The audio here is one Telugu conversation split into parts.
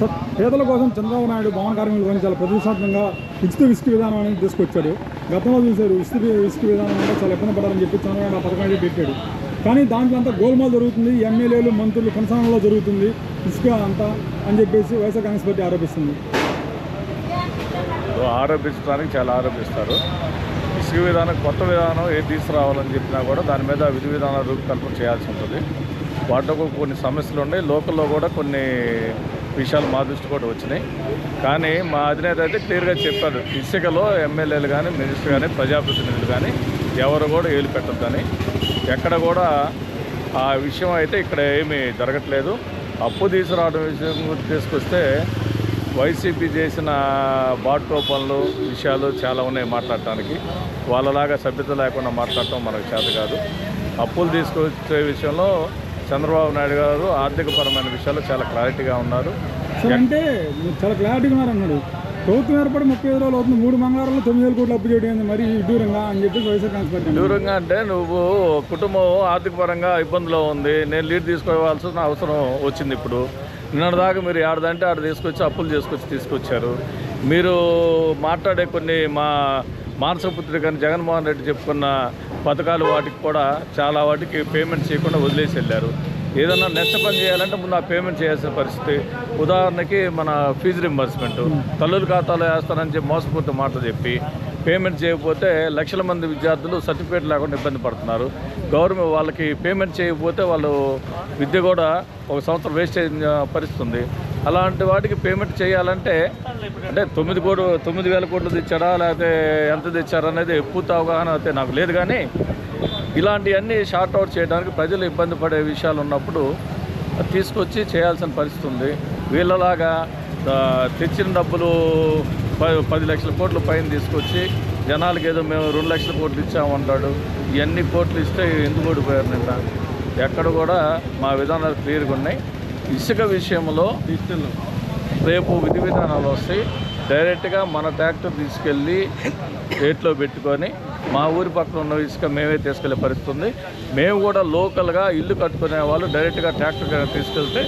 సార్ పేదల కోసం చంద్రబాబు నాయుడు భవన కార్మికుల గురించి చాలా ప్రతిష్టాత్మకంగా ఉచిత ఇసుక విధానం అనేది తీసుకొచ్చాడు గతంలో చూశారు ఇసుక ఇసుక విధానం అంటే చాలా ఇబ్బంది పడాలని చెప్పి చంద్రబాబు ఆ పథకాన్ని పెట్టాడు. కానీ దాంట్లో అంతా గోల్మాల్ జరుగుతుంది ఎమ్మెల్యేలు మంత్రులు కొనసాగంలో జరుగుతుంది ఇసుక అంతా అని చెప్పేసి వైఎస్ఆర్ కాంగ్రెస్ పార్టీ ఆరోపిస్తుంది. ఆరోపించడానికి చాలా ఆరోపిస్తారు. ఇసుక విధానం కొత్త విధానం ఏది తీసుకురావాలని చెప్పినా కూడా దాని మీద విధి విధానాల రూపకల్పన చేయాల్సి ఉంటుంది. వాటిలో కొన్ని సమస్యలు ఉన్నాయి లోకల్లో కూడా కొన్ని విషయాలు మా దృష్టి కూడా వచ్చినాయి. కానీ మా అధినేత అయితే క్లియర్గా చెప్పారు ఇసుకలో ఎమ్మెల్యేలు కానీ మినిస్టర్ కానీ ప్రజాప్రతినిధులు కానీ ఎవరు కూడా ఏలు పెట్టద్దని. ఎక్కడ కూడా ఆ విషయం అయితే ఇక్కడ ఏమీ జరగట్లేదు. అప్పు తీసుకురావడం విషయం తీసుకొస్తే వైసీపీ చేసిన బాట్కో పనులు విషయాలు చాలా ఉన్నాయి మాట్లాడటానికి. వాళ్ళలాగా సభ్యత లేకుండా మాట్లాడటం మనకు చేత కాదు. అప్పులు తీసుకొచ్చే విషయంలో చంద్రబాబు నాయుడు గారు ఆర్థికపరమైన విషయాలు చాలా క్లారిటీగా ఉన్నారు. అంటే చాలా క్లారిటీగా ఉన్నారు అన్నాడు ప్రభుత్వం ఏర్పడి ముప్పై ఐదు రోజులు అవుతుంది. మూడు మంగళవారంలో తొమ్మిది వేల కోట్లు అప్పు చేయడం మరి దూరంగా అని చెప్పేసి వైఎస్ఆర్ కాంగ్రెస్ పార్టీ. దూరంగా అంటే నువ్వు కుటుంబం ఆర్థికపరంగా ఇబ్బందిలో ఉంది. నేను లీడ్ తీసుకోవాల్సిన అవసరం వచ్చింది ఇప్పుడు. నిన్నటిదాకా మీరు ఆడదంటే ఆడ తీసుకొచ్చి అప్పులు చేసుకొచ్చి తీసుకొచ్చారు. మీరు మాట్లాడే కొన్ని మా మానస పుత్రికని జగన్మోహన్ రెడ్డి చెప్పుకున్న పథకాలు వాటికి కూడా చాలా వాటికి పేమెంట్ చేయకుండా వదిలేసి వెళ్ళారు. ఏదన్నా నెక్స్ట్ పని చేయాలంటే ముందు ఆ పేమెంట్ చేయాల్సిన పరిస్థితి. ఉదాహరణకి మన ఫీజు రింబర్స్మెంట్ తల్లుల ఖాతాలో వేస్తానని చెప్పి మోసపూర్తి మాటలు చెప్పి పేమెంట్ చేయకపోతే లక్షల మంది విద్యార్థులు సర్టిఫికేట్ లేకుండా ఇబ్బంది పడుతున్నారు. గవర్నమెంట్ వాళ్ళకి పేమెంట్ చేయకపోతే వాళ్ళు విద్య కూడా ఒక సంవత్సరం వేస్ట్ అయిన పరిస్థితుంది. అలాంటి వాటికి పేమెంట్ చేయాలంటే అంటే తొమ్మిది కోట్లు తొమ్మిది వేల కోట్లు తెచ్చారా లేకపోతే ఎంత తెచ్చారా అనేది పూర్తి అవగాహన అయితే నాకు లేదు. కానీ ఇలాంటివన్నీ షార్ట్ అవుట్ చేయడానికి ప్రజలు ఇబ్బంది పడే విషయాలు ఉన్నప్పుడు తీసుకొచ్చి చేయాల్సిన పరిస్థితి ఉంది వీళ్ళలాగా తెచ్చిన డబ్బులు పది లక్షల కోట్ల పైన తీసుకొచ్చి జనాలకి ఏదో మేము రెండు లక్షల కోట్లు ఇచ్చామంటాడు ఇవన్నీ కోట్లు ఇస్తే ఎందుకు ఓడిపోయారు నిన్న? ఎక్కడ కూడా మా విధానాలు క్లియర్గా ఉన్నాయి. ఇసుక విషయంలో రేపు విధి విధానాలు వస్తాయి. డైరెక్ట్గా మన ట్రాక్టర్ తీసుకెళ్ళి రేట్లో పెట్టుకొని మా ఊరి పక్కన ఉన్న ఇసుక మేమే తీసుకెళ్ళే పరిస్థితి ఉంది. మేము కూడా లోకల్గా ఇల్లు కట్టుకునే వాళ్ళు డైరెక్ట్గా ట్రాక్టర్ తీసుకెళ్తే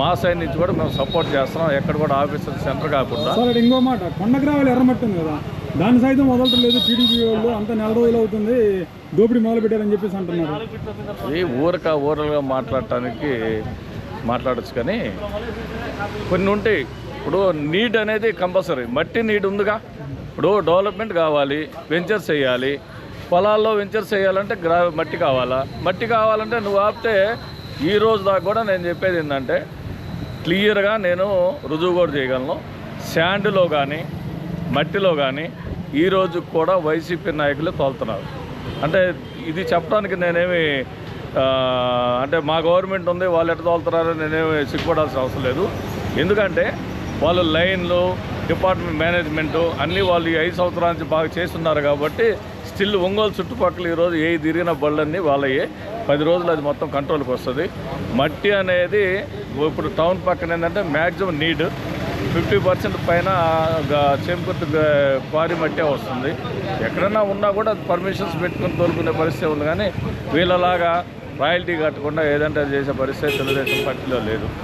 మా సైడ్ నుంచి కూడా మేము సపోర్ట్ చేస్తున్నాం. ఎక్కడ కూడా ఆఫీసర్ సెంటర్ కాకుండా. ఇంకో మాట. కొండగ్రావాలు ఎర్రమట్టి ఉంది కదా. దాని సైతం వదలట్లేదు టీడీపీ వాళ్ళు అంత నెల రోజులు అవుతుంది. దోపిడీ మొదలు పెట్టారని చెప్పేసి అంటున్నారు. అది ఊరక ఊరలుగా మాట్లాడటానికి మాట్లాడచ్చు కానీ కొన్ని ఉంటాయి. ఇప్పుడు నీడ్ అనేది కంపల్సరీ. మట్టి నీడ్ ఉందిగా? ఇప్పుడు డెవలప్మెంట్ కావాలి వెంచర్స్ చేయాలి. పొలాల్లో వెంచర్స్ చేయాలంటే గ్రా మట్టి కావాలా? మట్టి కావాలంటే నువ్వు ఆపితే ఈ రోజు దాకా కూడా నేను చెప్పేది ఏంటంటే క్లియర్గా నేను రుజువు కూడా చేయగలను. శాండ్లో కానీ మట్టిలో కానీ ఈ రోజు కూడా వైసీపీ నాయకులు తోలుతున్నారు. అంటే ఇది చెప్పడానికి నేనేమి అంటే మా గవర్నమెంట్ ఉంది వాళ్ళు ఎట్లా తోలుతున్నారో నేనేమి సిగ్గుపడాల్సిన అవసరం లేదు. ఎందుకంటే వాళ్ళు లైన్లు డిపార్ట్మెంట్ మేనేజ్మెంట్ అన్నీ వాళ్ళు ఈ ఐదు సంవత్సరాల నుంచి బాగా చేస్తున్నారు కాబట్టి స్టిల్ ఒంగోలు చుట్టుపక్కల ఈరోజు ఏ తిరిగిన బళ్ళన్నీ వాళ్ళయ్యే పది రోజులు అది మొత్తం కంట్రోల్కి వస్తుంది. మట్టి అనేది ఇప్పుడు టౌన్ పక్కన ఏంటంటే మ్యాక్సిమం నీడ్. ఫిఫ్టీ పర్సెంట్ పైన గ- క్వారీ మట్టే వస్తుంది. ఎక్కడన్నా ఉన్నా కూడా పర్మిషన్స్ పెట్టుకుని తోలుకునే పరిస్థితి ఉంది కానీ వీళ్ళలాగా రాయల్టీ కట్టకుండా ఏదంటే అది చేసే పరిస్థితి తెలుగుదేశం పార్టీలో లేదు.